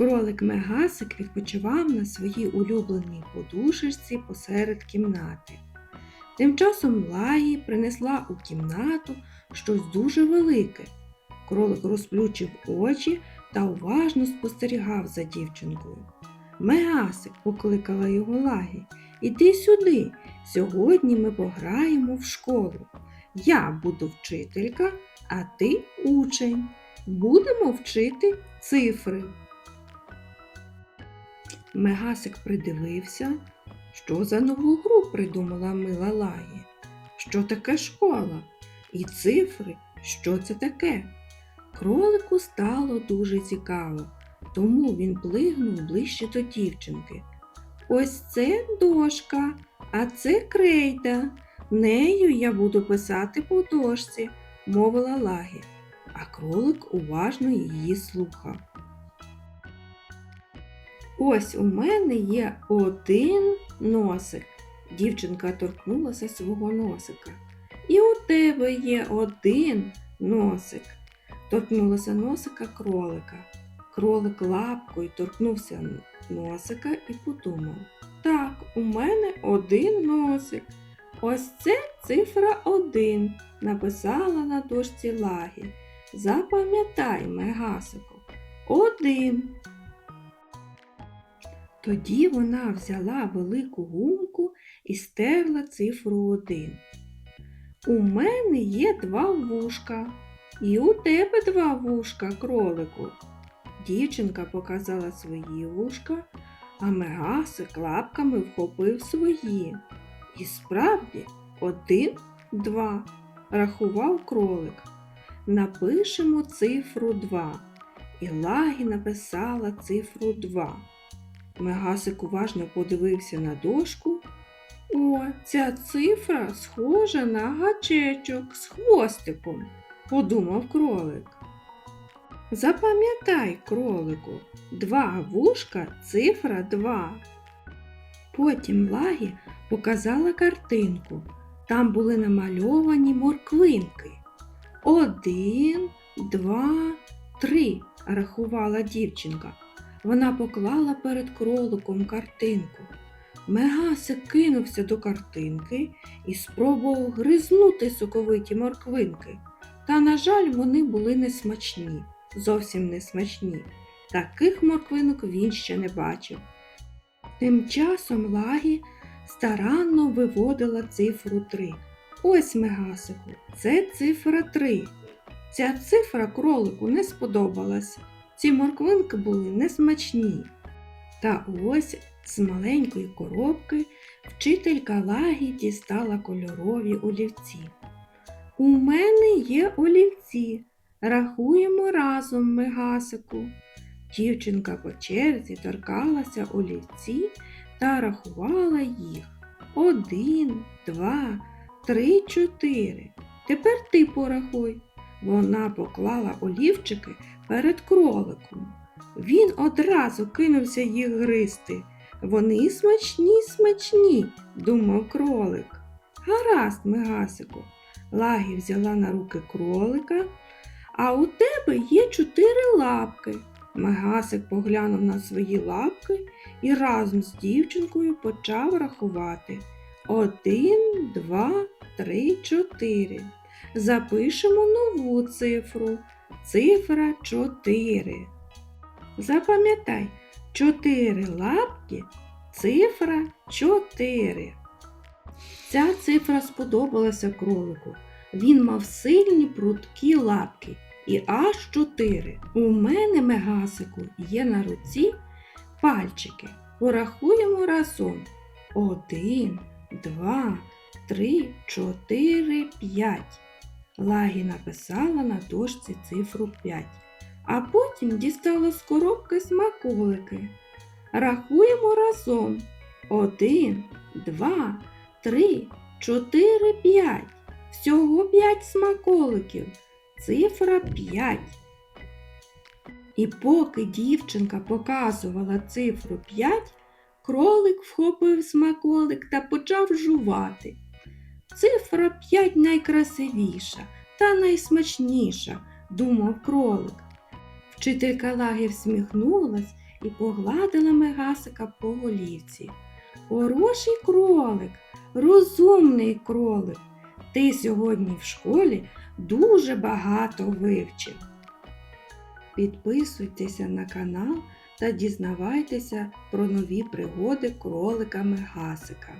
Кролик Мегасик відпочивав на своїй улюбленій подушечці посеред кімнати. Тим часом Лагі принесла у кімнату щось дуже велике. Кролик розплющив очі та уважно спостерігав за дівчинкою. Мегасик, покликала його Лагі, іди сюди. Сьогодні ми пограємо в школу. Я буду вчителька, а ти учень. Будемо вчити цифри. Мегасик придивився, що за нову гру придумала мила Лагі. Що таке школа? І цифри, що це таке? Кролику стало дуже цікаво, тому він плигнув ближче до дівчинки. Ось це дошка, а це крейда. Нею я буду писати по дошці, мовила Лагі, а кролик уважно її слухав. Ось у мене є один носик. Дівчинка торкнулася свого носика. І у тебе є один носик. Торкнулася носика кролика. Кролик лапкою торкнувся носика і подумав. Так, у мене один носик. Ось це цифра один, написала на дошці лагі. Запам'ятай, Мегасику, один. Тоді вона взяла велику гумку і стерла цифру один. У мене є два вушка, і у тебе два вушка, кролику. Дівчинка показала свої вушка, а Мегасик лапками вхопив свої. І справді один, два, рахував кролик. Напишемо цифру два. І Лагі написала цифру два. Мегасик уважно подивився на дошку. О, ця цифра схожа на гачечок з хвостиком, подумав кролик. Запам'ятай, кролику, два вушка цифра два. Потім Лагі показала картинку. Там були намальовані морквинки. Один, два, три, рахувала дівчинка. Вона поклала перед кроликом картинку. Мегасик кинувся до картинки і спробував гризнути соковиті морквинки. Та, на жаль, вони були несмачні, зовсім не смачні. Таких морквинок він ще не бачив. Тим часом Лагі старанно виводила цифру 3. Ось Мегасику, це цифра 3. Ця цифра кролику не сподобалась. Ці морквинки були несмачні. Та ось з маленької коробки вчителька Лагі дістала кольорові олівці. У мене є олівці. Рахуємо разом, Мегасику. Дівчинка по черзі торкалася олівці та рахувала їх. Один, два, три, чотири. Тепер ти порахуй. Вона поклала олівчики перед кроликом. Він одразу кинувся їх гризти. Вони смачні, смачні, думав кролик. Гаразд, Мегасику. Лагі взяла на руки кролика, а у тебе є чотири лапки. Мегасик поглянув на свої лапки і разом з дівчинкою почав рахувати. Один, два, три, чотири. Запишемо нову цифру. Цифра 4. Запам'ятай, 4 лапки цифра 4. Ця цифра сподобалася кролику. Він мав сильні прудкі лапки і аж 4. У мене, мегасику, є на руці пальчики. Порахуємо разом. Один, два, три, чотири, п'ять. Лагі написала на дошці цифру 5, а потім дістала з коробки смаколики. Рахуємо разом. Один, два, три, чотири, п'ять. Всього п'ять смаколиків. Цифра 5. І поки дівчинка показувала цифру 5, кролик вхопив смаколик та почав жувати. Цифра 5 найкрасивіша та найсмачніша, думав кролик. Вчителька Лаги всміхнулась і погладила Мегасика по голівці. Хороший кролик, розумний кролик. Ти сьогодні в школі дуже багато вивчив. Підписуйтеся на канал та дізнавайтеся про нові пригоди кролика Мегасика.